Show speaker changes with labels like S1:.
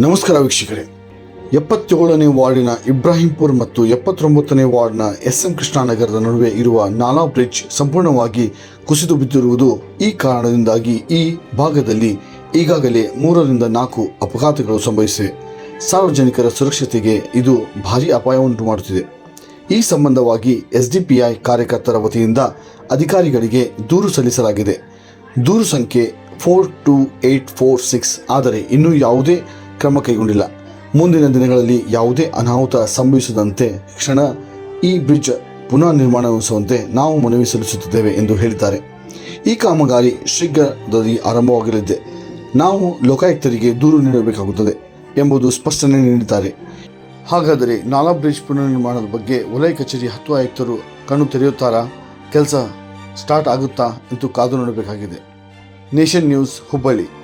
S1: ನಮಸ್ಕಾರ ವೀಕ್ಷಕರೇ. ಎಪ್ಪತ್ತೇಳನೇ ವಾರ್ಡಿನ ಇಬ್ರಾಹಿಂಪುರ್ ಮತ್ತು ಎಪ್ಪತ್ತೊಂಬತ್ತನೇ ವಾರ್ಡ್ನ ಎಸ್ ಎಂ ಕೃಷ್ಣಾನಗರದ ನಡುವೆ ಇರುವ ನಾಲಾ ಬ್ರಿಡ್ಜ್ ಸಂಪೂರ್ಣವಾಗಿ ಕುಸಿದು ಬಿದ್ದಿರುವುದು ಈ ಕಾರಣದಿಂದಾಗಿ ಈ ಭಾಗದಲ್ಲಿ ಈಗಾಗಲೇ ಮೂರರಿಂದ ನಾಲ್ಕು ಅಪಘಾತಗಳು ಸಂಭವಿಸಿವೆ. ಸಾರ್ವಜನಿಕರ ಸುರಕ್ಷತೆಗೆ ಇದು ಭಾರಿ ಅಪಾಯವನ್ನುಂಟು ಮಾಡುತ್ತಿದೆ. ಈ ಸಂಬಂಧವಾಗಿ ಎಸ್ಡಿಪಿಐ ಕಾರ್ಯಕರ್ತರ ವತಿಯಿಂದ ಅಧಿಕಾರಿಗಳಿಗೆ ದೂರು ಸಲ್ಲಿಸಲಾಗಿದೆ. ದೂರು ಸಂಖ್ಯೆ four two eight four six ಆದರೆ ಇನ್ನೂ ಯಾವುದೇ ಕ್ರಮ ಕೈಗೊಂಡಿಲ್ಲ. ಮುಂದಿನ ದಿನಗಳಲ್ಲಿ ಯಾವುದೇ ಅನಾಹುತ ಸಂಭವಿಸದಂತೆ ಕ್ಷಣ ಈ ಬ್ರಿಡ್ಜ್ ಪುನಃ ನಿರ್ಮಾಣಗೊಳಿಸುವಂತೆ ನಾವು ಮನವಿ ಸಲ್ಲಿಸುತ್ತಿದ್ದೇವೆ ಎಂದು ಹೇಳಿದ್ದಾರೆ. ಈ ಕಾಮಗಾರಿ ಶೀಘ್ರದಲ್ಲಿ ಆರಂಭವಾಗಲಿದೆ. ನಾವು ಲೋಕಾಯುಕ್ತರಿಗೆ ದೂರು ನೀಡಬೇಕಾಗುತ್ತದೆ ಎಂಬುದು ಸ್ಪಷ್ಟನೆ ನೀಡಿದ್ದಾರೆ. ಹಾಗಾದರೆ ನಾಲಾ ಬ್ರಿಡ್ಜ್ ಪುನರ್ನಿರ್ಮಾಣದ ಬಗ್ಗೆ ವಲಯ ಕಚೇರಿ ಹತ್ತು ಆಯುಕ್ತರು ಕಣ್ಣು ತೆರೆಯುತ್ತಾರಾ? ಕೆಲಸ ಸ್ಟಾರ್ಟ್ ಆಗುತ್ತಾ ಎಂದು ಕಾದು ನೋಡಬೇಕಾಗಿದೆ. Nation News Hubballi.